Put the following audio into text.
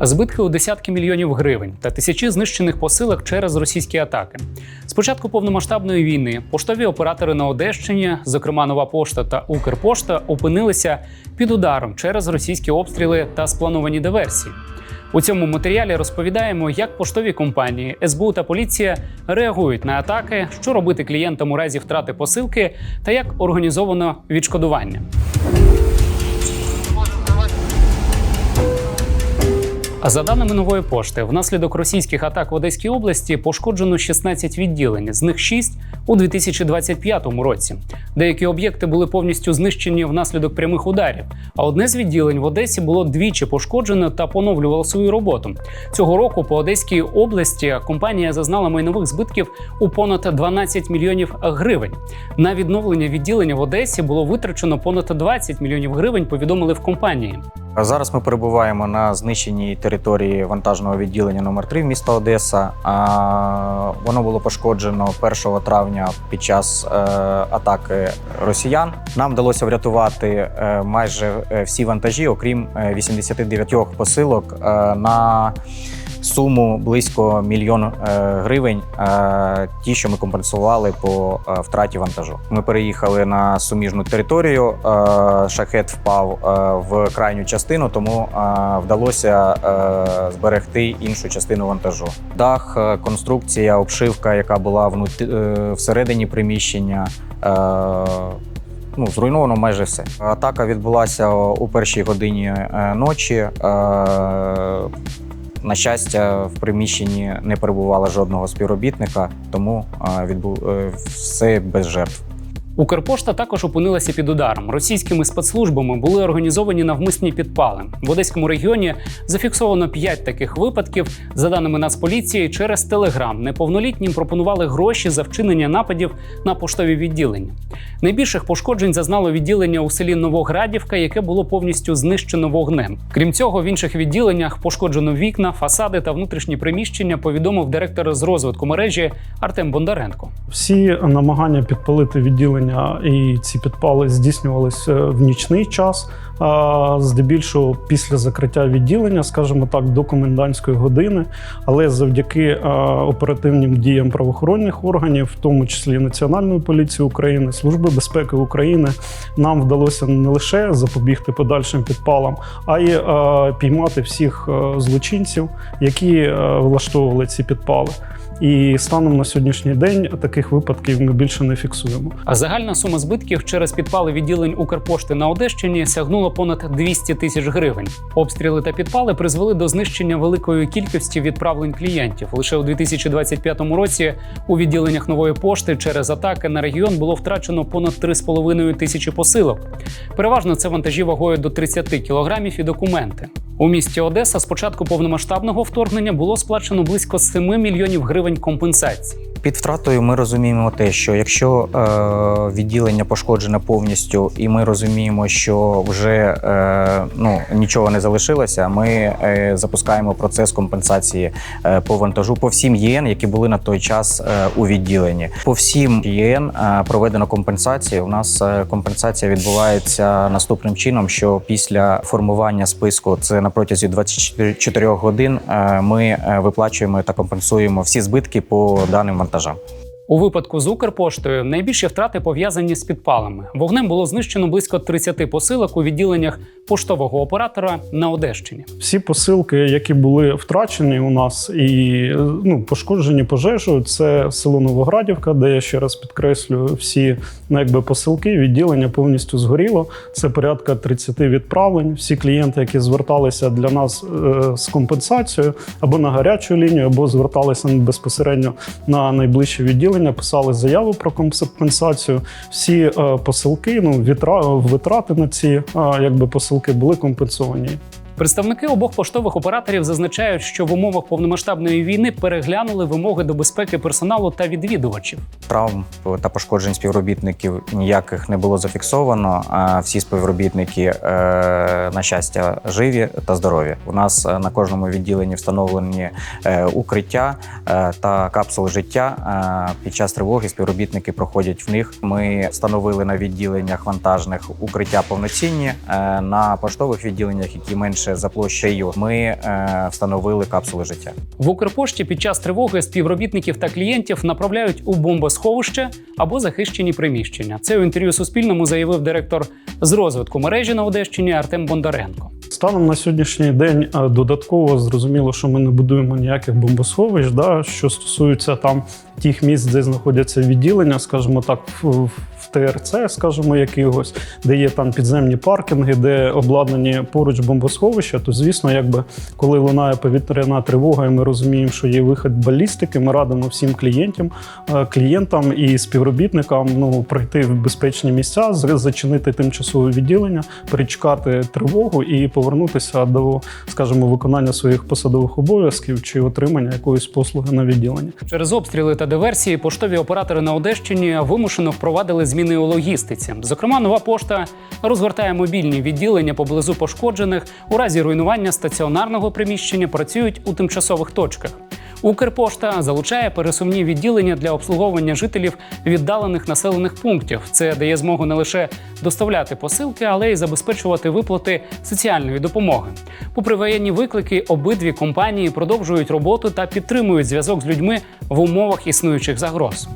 Збитки у десятки мільйонів гривень та тисячі знищених посилок через російські атаки. З початку повномасштабної війни поштові оператори на Одещині, зокрема Нова Пошта та Укрпошта, опинилися під ударом через російські обстріли та сплановані диверсії. У цьому матеріалі розповідаємо, як поштові компанії, СБУ та поліція реагують на атаки, що робити клієнтам у разі втрати посилки та як організовано відшкодування. За даними нової пошти, внаслідок російських атак в Одеській області пошкоджено 16 відділень, з них 6 у 2025 році. Деякі об'єкти були повністю знищені внаслідок прямих ударів. А одне з відділень в Одесі було двічі пошкоджено та поновлювало свою роботу. Цього року по Одеській області компанія зазнала майнових збитків у понад 12 мільйонів гривень. На відновлення відділення в Одесі було витрачено понад 20 мільйонів гривень. Повідомили в компанії. А Зараз ми перебуваємо на знищеній території вантажного відділення номер 3 міста Одеса. Воно було пошкоджено 1 травня під час е, атаки росіян. Нам вдалося врятувати е, майже е, всі вантажі, окрім е, 89 посилок на суму близько мільйон е, гривень. е, Ті, що ми компенсували по е, втраті вантажу. Ми переїхали на суміжну територію. Шахет впав в крайню частину, тому вдалося зберегти іншу частину вантажу. Дах, конструкція, обшивка, яка була всередині приміщення. Ну, зруйновано майже все. Атака відбулася у першій годині ночі. На щастя, в приміщенні не перебувало жодного співробітника, тому відбу... е, все без жертв. Укрпошта також опинилася під ударом. Російськими спецслужбами були організовані навмисні підпали. В Одеському регіоні зафіксовано 5 таких випадків. За даними Нацполіції, через Телеграм неповнолітнім пропонували гроші за вчинення нападів на поштові відділення. Найбільших пошкоджень зазнало відділення у селі Новоградівка, яке було повністю знищено вогнем. Крім цього, в інших відділеннях пошкоджено вікна, фасади та внутрішні приміщення. Повідомив директор з розвитку мережі Артем Бондаренко. Всі намагання підпалити відділення і ці підпали здійснювалися в нічний час. Здебільшого після закриття відділення, скажімо так, до комендантської години, але завдяки оперативним діям правоохоронних органів, в тому числі Національної поліції України, Служби безпеки України, нам вдалося не лише запобігти подальшим підпалам, а й піймати всіх злочинців, які влаштовували ці підпали. І станом на сьогоднішній день таких випадків ми більше не фіксуємо. А загальна сума збитків через підпали відділень Укрпошти на Одещині сягнула понад 200 тисяч гривень. Обстріли та підпали призвели до знищення великої кількості відправлень клієнтів. Лише у 2025 році у відділеннях нової пошти через атаки на регіон було втрачено понад 3,5 тисячі посилок. Переважно це вантажі вагою до 30 кілограмів і документи. У місті Одеса з початку повномасштабного вторгнення було сплачено близько 7 мільйонів гривень компенсацій. Під втратою ми розуміємо те, що якщо е, відділення пошкоджене повністю, і ми розуміємо, що вже е, ну, нічого не залишилося, ми е, запускаємо процес компенсації е, по вантажу по всім ЄН, які були на той час е, у відділенні. По всім ЄН е, проведено компенсацію. У нас е, компенсація відбувається наступним чином: що після формування списку, це на протязі 24 годин, е, ми е, виплачуємо та компенсуємо всі збитки по даним вантажам репортажа. У випадку з Укрпоштою найбільші втрати пов'язані з підпалами. Вогнем було знищено близько 30 посилок у відділеннях поштового оператора на Одещині. Всі посилки, які були втрачені у нас і ну, пошкоджені пожежею, це село Новоградівка, де я ще раз підкреслюю, всі ну, якби посилки, відділення повністю згоріло. Це порядка 30 відправлень. Всі клієнти, які зверталися для нас е, з компенсацією або на гарячу лінію, або зверталися безпосередньо на найближче відділення, писали заяву про компенсацію. Всі е, посилки, ну вітра, витрати на ці е, якби посилки були компенсовані. Представники обох поштових операторів зазначають, що в умовах повномасштабної війни переглянули вимоги до безпеки персоналу та відвідувачів. Травм та пошкоджень співробітників ніяких не було зафіксовано. А всі співробітники, е, на щастя, живі та здорові. У нас е, на кожному відділенні встановлені е, укриття та капсули життя. Під час тривоги співробітники проходять в них. Ми встановили на відділеннях вантажних укриття повноцінні на поштових відділеннях, які менш найбільше за площею, ми е, встановили капсули життя. В Укрпошті під час тривоги співробітників та клієнтів направляють у бомбосховище або захищені приміщення. Це у інтерв'ю Суспільному заявив директор з розвитку мережі на Одещині Артем Бондаренко. Станом на сьогоднішній день е, додатково зрозуміло, що ми не будуємо ніяких бомбосховищ. Да, що стосується там тих місць, де знаходяться відділення, скажімо так, в ТРЦ, скажімо, якихось, де є там підземні паркінги, де обладнані поруч бомбосховища, то звісно, якби коли лунає повітряна тривога, і ми розуміємо, що є вихід балістики, ми радимо всім клієнтам, е, клієнтам і співробітникам ну пройти в безпечні місця, зачинити тимчасове відділення, перечекати тривогу і повернутися до, скажімо, виконання своїх посадових обов'язків чи отримання якоїсь послуги на відділенні. Через обстріли та диверсії поштові оператори на Одещині вимушено впровадили зміни у логістиці. Зокрема, нова пошта розгортає мобільні відділення поблизу пошкоджених. У разі руйнування стаціонарного приміщення працюють у тимчасових точках. Укрпошта залучає пересувні відділення для обслуговування жителів віддалених населених пунктів. Це дає змогу не лише доставляти посилки, але й забезпечувати виплати соціальної допомоги. Попри воєнні виклики, обидві компанії продовжують роботу та підтримують зв'язок з людьми в умовах існуючих загроз.